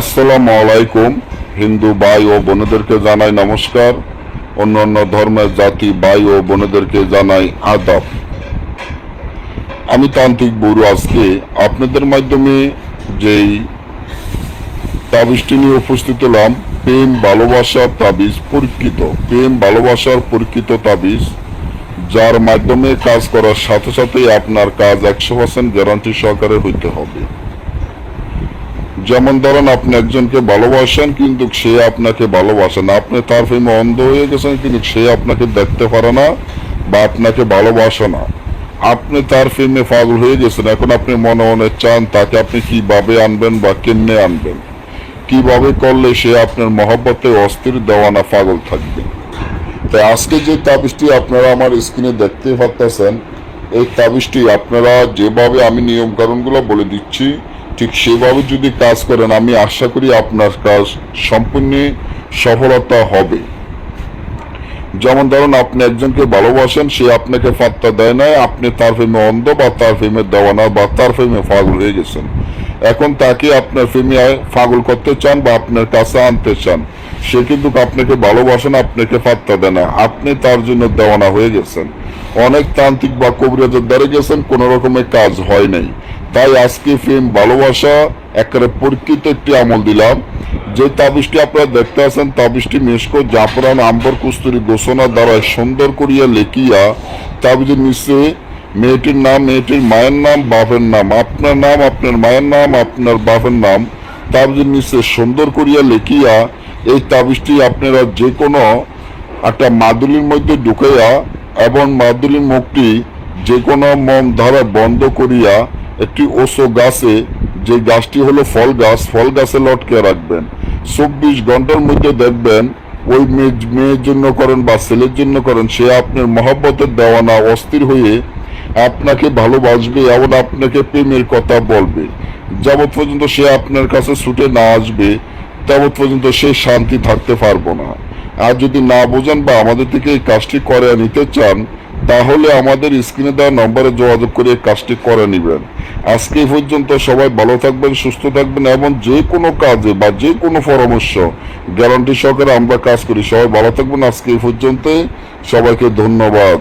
আসসালামু আলাইকুম। হিন্দু ভাই ও বোনেদেরকে জানাই নমস্কার। অন্যান্য ধর্মের জাতি ভাই ও বোনেদেরকে জানাই আদাব। আমি তান্ত্রিক বড়ু আজকে আপনাদের মাধ্যমে যেই তাবিজটি নিয়ে উপস্থিত হলাম, প্রেম ভালোবাসার তাবিজ পরীক্ষিত। প্রেম ভালোবাসার পরীক্ষিত তাবিজ, যার মাধ্যমে কাজ করার সাথে সাথেই আপনার কাজ একশো পার্সেন্ট গ্যারান্টি সহকারে হইতে হবে। যেমন ধরেন আপনি একজনকে ভালোবাসেন, কিন্তু সে আপনাকে ভালোবাসে না। আপনি তার প্রেমে অন্ধ হয়ে গেছেন, কিন্তু সে আপনাকে দেখতে পারে না বা আপনাকে ভালোবাসে না। আপনি তার প্রেমে পাগল হয়ে গেছেন। এখন আপনি মনে মনে চান তাকে আপনি কীভাবে আনবেন বা কেমনে আনবেন? কীভাবে করলে সে আপনার মহব্বতে অস্থির, দেওয়ানা পাগল থাকবে? তাই আজকে যে তাবিজটি আপনারা আমার স্ক্রিনে দেখতে পাচ্ছেন এই তাবিজটি আপনারা যেভাবে আমি নিয়ম কারণগুলো বলে দিচ্ছি ঠিক সেভাবে যদি কাজ করেন, আমি আশা করি আপনার কাজ সম্পূর্ণ সফলতা হবে। যেমন ধরুন, আপনি একজনকে ভালোবাসেন, সে আপনাকে পাত্তা দেয় না আপনি তার প্রেমে অন্ধ বা তার প্রেমে দেওয়ানা বা তার প্রেমে পাগল হয়ে গেছেন। এখন তাকে আপনার প্রেমে পাগল করতে চান বা আপনার কাছে আনতে চান, সে কিন্তু আপনাকে ভালোবাসেন আপনাকে পাত্তা দেয় না। আপনি তার জন্য দেওয়ানা হয়ে গেছেন। অনেক তান্ত্রিক বা কবিরাজের দ্বারা গেছেন, কোনো রকমের কাজ হয় নাই। তাই আজকে ফিল্ম ভালোবাসা একেবারে পরীক্ষিত একটি আমল দিলাম। যে তাবিজটি আপনারা দেখতে আছেন, তাবিজটি মেশকো জাফরান আম্বর কুস্তুরি ঘোষণা দ্বারা সুন্দর করিয়া লেখিয়া তাবিজের নিচে মেয়েটির নাম, মেয়েটির মায়ের নাম, বাপের নাম, আপনার নাম, আপনার মায়ের নাম, আপনার বাপের নাম তাবিজের নিচে সুন্দর করিয়া লেখিয়া এই তাবিজটি আপনারা যে কোনো একটা মাদুলির মধ্যে ঢুকাইয়া এবং মাদুলির মুখটি যে কোনো মন ধারা বন্ধ করিয়া একটি ওষো গাছে, যে গাছটি হলো ফল গাছ, ফল গাছে লটকে রাখবেন। চব্বিশ ঘণ্টার মধ্যে দেখবেন ওই মেয়ে মেয়ের জন্য করেন বা ছেলের জন্য করেন, সে আপনার মহব্বতের দেওয়ানা অস্থির হয়ে আপনাকে ভালোবাসবে এবং আপনাকে প্রেমের কথা বলবে। যাবৎ পর্যন্ত সে আপনার কাছে ছুটে না আসবে, তাবৎ পর্যন্ত সে শান্তি থাকতে পারব না। আর যদি না বোঝেন বা আমাদের থেকে এই কাজটি করে নিতে চান তাহলে আমাদের স্ক্রিনে দেওয়া নম্বরে যোগাযোগ করে কাজটি করে নেবেন। আজকে পর্যন্ত সবাই ভালো থাকবেন, সুস্থ থাকবেন এবং যে কোনো কাজে বা যে কোনো পরামর্শ গ্যারান্টি সহকারে আমরা কাজ করি। সবাই ভালো থাকবেন। আজকে এই পর্যন্ত সবাইকে ধন্যবাদ।